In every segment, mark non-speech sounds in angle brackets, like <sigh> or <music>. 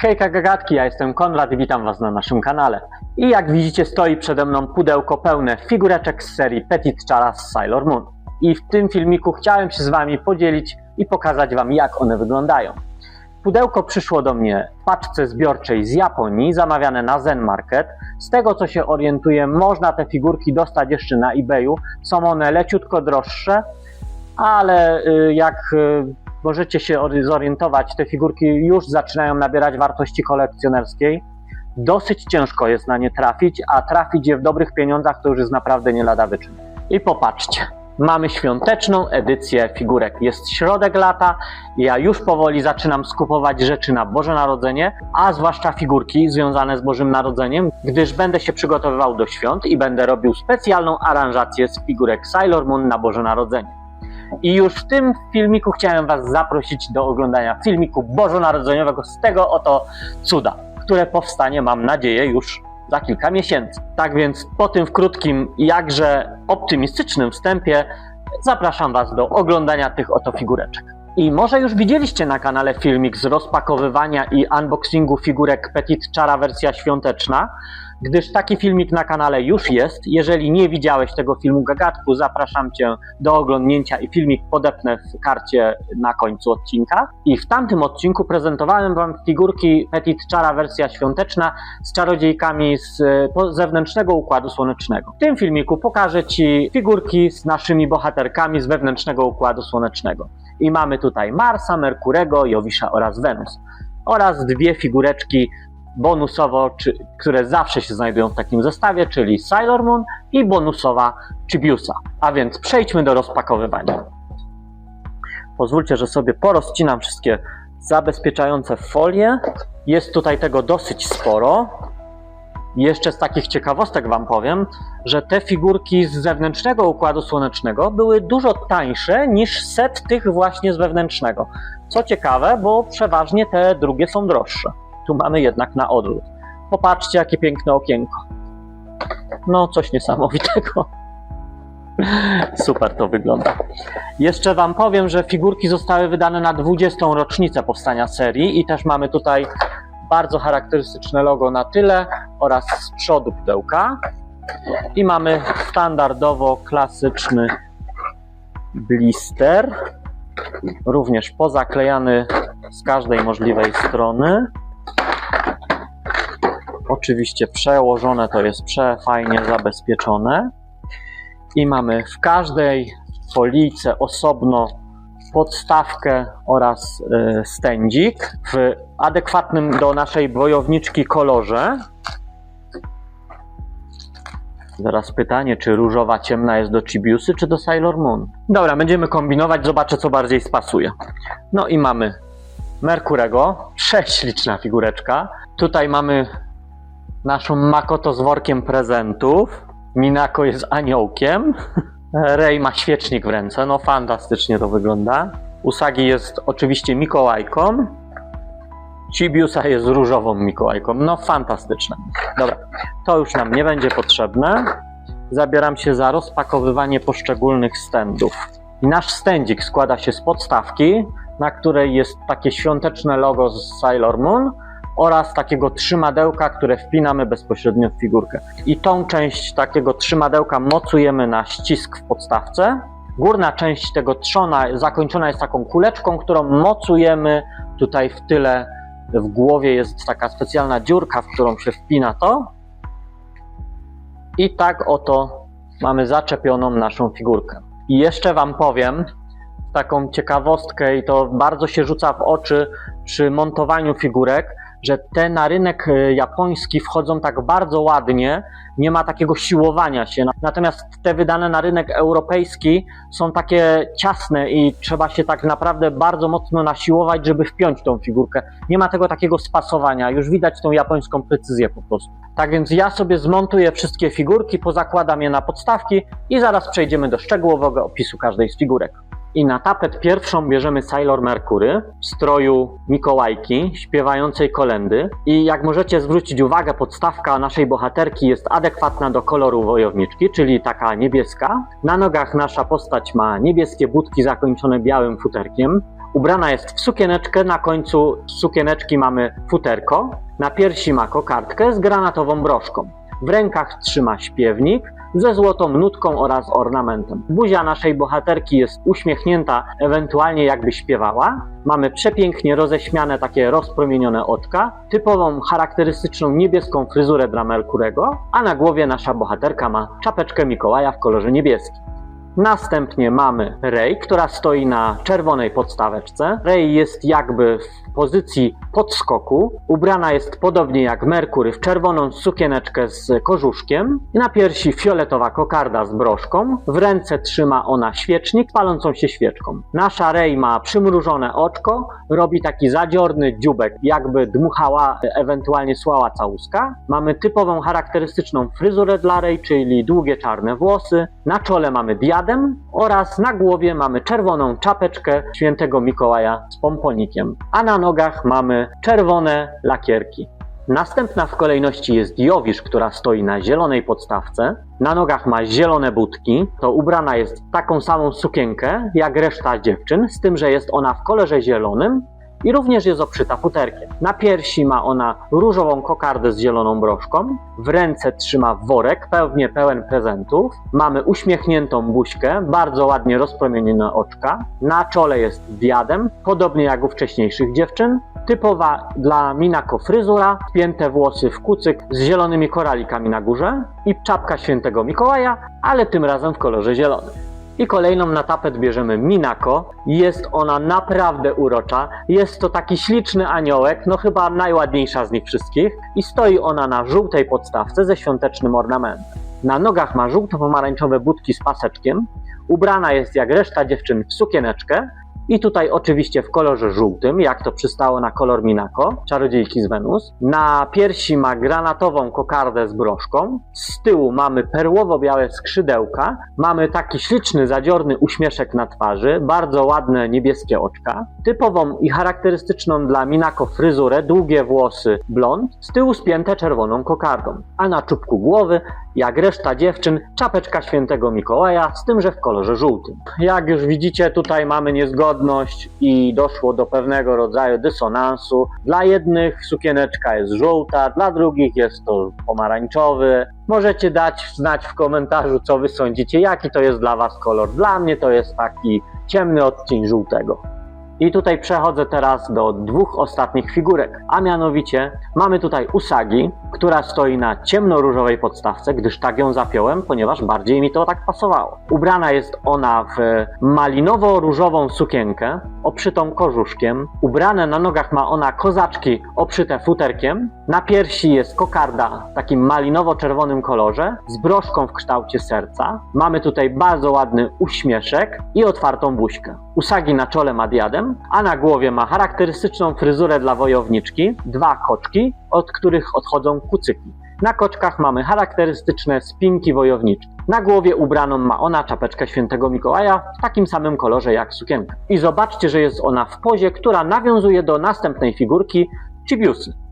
Hejka gagatki, ja jestem Konrad i witam Was na naszym kanale. I jak widzicie stoi przede mną pudełko pełne figureczek z serii Petit Chara z Sailor Moon. I w tym filmiku chciałem się z Wami podzielić i pokazać Wam jak one wyglądają. Pudełko przyszło do mnie w paczce zbiorczej z Japonii, zamawiane na Zen Market. Z tego co się orientuję, można te figurki dostać jeszcze na eBayu. Są one leciutko droższe, ale y, jak y, możecie się ori- zorientować, te figurki już zaczynają nabierać wartości kolekcjonerskiej. Dosyć ciężko jest na nie trafić, a trafić je w dobrych pieniądzach to już jest naprawdę nie lada wyczyn. I popatrzcie, mamy świąteczną edycję figurek. Jest środek lata, ja już powoli zaczynam skupować rzeczy na Boże Narodzenie, a zwłaszcza figurki związane z Bożym Narodzeniem, gdyż będę się przygotowywał do świąt i będę robił specjalną aranżację z figurek Sailor Moon na Boże Narodzenie. I już w tym filmiku chciałem Was zaprosić do oglądania filmiku bożonarodzeniowego z tego oto cuda, które powstanie, mam nadzieję, już za kilka miesięcy. Tak więc po tym krótkim, jakże optymistycznym wstępie zapraszam Was do oglądania tych oto figureczek. I może już widzieliście na kanale filmik z rozpakowywania i unboxingu figurek Petit Chara wersja świąteczna, gdyż taki filmik na kanale już jest. Jeżeli nie widziałeś tego filmu gagatku, zapraszam Cię do oglądnięcia i filmik podepnę w karcie na końcu odcinka. I w tamtym odcinku prezentowałem Wam figurki Petit Chara wersja świąteczna z czarodziejkami z e, zewnętrznego Układu Słonecznego. W tym filmiku pokażę Ci figurki z naszymi bohaterkami z wewnętrznego Układu Słonecznego. I mamy tutaj Marsa, Merkurego, Jowisza oraz Wenus. Oraz dwie figureczki bonusowo, czy, które zawsze się znajdują w takim zestawie, czyli Sailor Moon i bonusowa Chibiusa. A więc przejdźmy do rozpakowywania. Pozwólcie, że sobie porozcinam wszystkie zabezpieczające folie. Jest tutaj tego dosyć sporo. Jeszcze z takich ciekawostek Wam powiem, że te figurki z zewnętrznego układu słonecznego były dużo tańsze niż set tych właśnie z wewnętrznego. Co ciekawe, bo przeważnie te drugie są droższe. Tu mamy jednak na odwrót. Popatrzcie, jakie piękne okienko. No, coś niesamowitego. <laughs> Super to wygląda. Jeszcze Wam powiem, że figurki zostały wydane na 20. rocznicę powstania serii i też mamy tutaj bardzo charakterystyczne logo na tyle oraz z przodu pudełka. I mamy standardowo klasyczny blister, również pozaklejany z każdej możliwej strony. Oczywiście przełożone to jest przefajnie zabezpieczone. I mamy w każdej folijce osobno podstawkę oraz y, stędzik w adekwatnym do naszej wojowniczki kolorze. Zaraz pytanie, czy różowa ciemna jest do Chibiusy, czy do Sailor Moon? Dobra, będziemy kombinować, zobaczę co bardziej spasuje. No i mamy Merkurego, <laughs> prześliczna figureczka. Tutaj mamy naszą Makoto z workiem prezentów. Minako jest aniołkiem. <laughs> Rey ma świecznik w ręce, no fantastycznie to wygląda. Usagi jest oczywiście Mikołajką. Chibiusa jest różową Mikołajką, no fantastyczne. Dobra, to już nam nie będzie potrzebne. Zabieram się za rozpakowywanie poszczególnych stędów. Nasz stędzik składa się z podstawki, na której jest takie świąteczne logo z Sailor Moon oraz takiego trzymadełka, które wpinamy bezpośrednio w figurkę. I tą część takiego trzymadełka mocujemy na ścisk w podstawce. Górna część tego trzona zakończona jest taką kuleczką, którą mocujemy tutaj w tyle. W głowie jest taka specjalna dziurka, w którą się wpina to. I tak oto mamy zaczepioną naszą figurkę. I jeszcze Wam powiem taką ciekawostkę, i to bardzo się rzuca w oczy przy montowaniu figurek, że te na rynek e, japoński wchodzą tak bardzo ładnie, nie ma takiego siłowania się. Natomiast te wydane na rynek europejski są takie ciasne i trzeba się tak naprawdę bardzo mocno nasiłować, żeby wpiąć tą figurkę. Nie ma tego takiego spasowania, już widać tą japońską precyzję po prostu. Tak więc ja sobie zmontuję wszystkie figurki, pozakładam je na podstawki i zaraz przejdziemy do szczegółowego opisu każdej z figurek. I na tapet pierwszą bierzemy Sailor Merkury w stroju Mikołajki śpiewającej kolendy. I jak możecie zwrócić uwagę, podstawka naszej bohaterki jest adekwatna do koloru wojowniczki, czyli taka niebieska. Na nogach nasza postać ma niebieskie budki zakończone białym futerkiem. Ubrana jest w sukieneczkę, na końcu sukieneczki mamy futerko, na piersi ma kokardkę z granatową broszką. W rękach trzyma śpiewnik ze złotą nutką oraz ornamentem. Buzia naszej bohaterki jest uśmiechnięta, ewentualnie jakby śpiewała. Mamy przepięknie roześmiane, takie rozpromienione oczka, typową, charakterystyczną niebieską fryzurę dla Merkurego, a na głowie nasza bohaterka ma czapeczkę Mikołaja w kolorze niebieskim. Następnie mamy Rey, która stoi na czerwonej podstaweczce. Rey jest jakby w pozycji podskoku. Ubrana jest podobnie jak Merkury w czerwoną sukieneczkę z kożuszkiem. Na piersi fioletowa kokarda z broszką. W ręce trzyma ona świecznik palącą się świeczką. Nasza Rey ma przymrużone oczko, robi taki zadziorny dziubek, jakby dmuchała, ewentualnie słała całuska. Mamy typową, charakterystyczną fryzurę dla Rey, czyli długie czarne włosy. Na czole mamy diadem oraz na głowie mamy czerwoną czapeczkę świętego Mikołaja z pomponikiem, a na nogach mamy czerwone lakierki. Następna w kolejności jest Jowisz, która stoi na zielonej podstawce. Na nogach ma zielone butki. To ubrana jest w taką samą sukienkę jak reszta dziewczyn, z tym, że jest ona w kolorze zielonym i również jest obszyta futerkiem. Na piersi ma ona różową kokardę z zieloną broszką, w ręce trzyma worek pewnie pełen prezentów, mamy uśmiechniętą buźkę, bardzo ładnie rozpromienione oczka, na czole jest diadem, podobnie jak u wcześniejszych dziewczyn, typowa dla Minako fryzura, spięte włosy w kucyk z zielonymi koralikami na górze i czapka świętego Mikołaja, ale tym razem w kolorze zielonym. I kolejną na tapet bierzemy Minako. Jest ona naprawdę urocza. Jest to taki śliczny aniołek, no chyba najładniejsza z nich wszystkich. I stoi ona na żółtej podstawce ze świątecznym ornamentem. Na nogach ma żółto-pomarańczowe budki z paseczkiem. Ubrana jest jak reszta dziewczyn w sukieneczkę. I tutaj oczywiście w kolorze żółtym, jak to przystało na kolor Minako, czarodziejki z Wenus. Na piersi ma granatową kokardę z broszką. Z tyłu mamy perłowo-białe skrzydełka. Mamy taki śliczny, zadziorny uśmieszek na twarzy, bardzo ładne niebieskie oczka. Typową i charakterystyczną dla Minako fryzurę, długie włosy blond, z tyłu spięte czerwoną kokardą. A na czubku głowy, jak reszta dziewczyn, czapeczka świętego Mikołaja, z tym, że w kolorze żółtym. Jak już widzicie, tutaj mamy niezgodność i doszło do pewnego rodzaju dysonansu. Dla jednych sukieneczka jest żółta, dla drugich jest to pomarańczowy. Możecie dać znać w komentarzu, co wy sądzicie, jaki to jest dla was kolor. Dla mnie to jest taki ciemny odcień żółtego. I tutaj przechodzę teraz do dwóch ostatnich figurek, a mianowicie mamy tutaj Usagi, która stoi na ciemnoróżowej podstawce, gdyż tak ją zapiąłem, ponieważ bardziej mi to tak pasowało. Ubrana jest ona w malinowo-różową sukienkę, obszytą kożuszkiem. Ubrane na nogach ma ona kozaczki obszyte futerkiem. Na piersi jest kokarda w takim malinowo-czerwonym kolorze z broszką w kształcie serca. Mamy tutaj bardzo ładny uśmieszek i otwartą buźkę. Usagi na czole ma diadem, a na głowie ma charakterystyczną fryzurę dla wojowniczki, dwa koczki, od których odchodzą kucyki. Na koczkach mamy charakterystyczne spinki wojownicze. Na głowie ubraną ma ona czapeczkę świętego Mikołaja w takim samym kolorze jak sukienka. I zobaczcie, że jest ona w pozie, która nawiązuje do następnej figurki Chibiusy.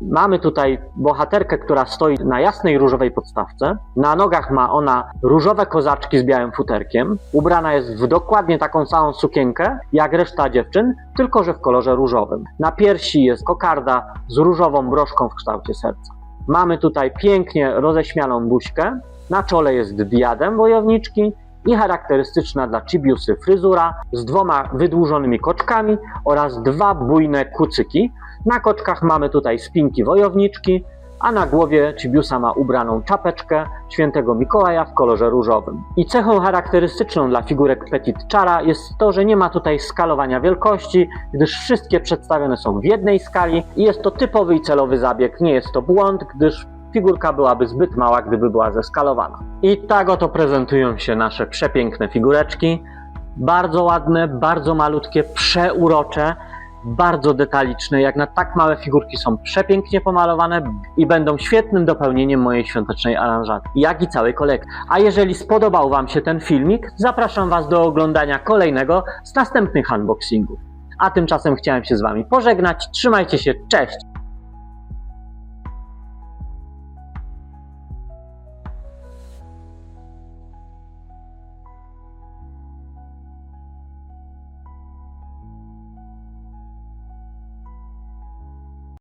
Mamy tutaj bohaterkę, która stoi na jasnej różowej podstawce. Na nogach ma ona różowe kozaczki z białym futerkiem. Ubrana jest w dokładnie taką samą sukienkę jak reszta dziewczyn, tylko że w kolorze różowym. Na piersi jest kokarda z różową broszką w kształcie serca. Mamy tutaj pięknie roześmianą buźkę. Na czole jest diadem wojowniczki i charakterystyczna dla Chibiusy fryzura z dwoma wydłużonymi koczkami oraz dwa bujne kucyki. Na koczkach mamy tutaj spinki wojowniczki, a na głowie Chibiusa ma ubraną czapeczkę świętego Mikołaja w kolorze różowym. I cechą charakterystyczną dla figurek Petit Chara jest to, że nie ma tutaj skalowania wielkości, gdyż wszystkie przedstawione są w jednej skali i jest to typowy i celowy zabieg. Nie jest to błąd, gdyż figurka byłaby zbyt mała, gdyby była zeskalowana. I tak oto prezentują się nasze przepiękne figureczki. Bardzo ładne, bardzo malutkie, przeurocze, bardzo detaliczne. Jak na tak małe figurki są przepięknie pomalowane i będą świetnym dopełnieniem mojej świątecznej aranżacji, jak i całej kolekcji. A jeżeli spodobał Wam się ten filmik, zapraszam Was do oglądania kolejnego z następnych unboxingów. A tymczasem chciałem się z Wami pożegnać. Trzymajcie się, cześć!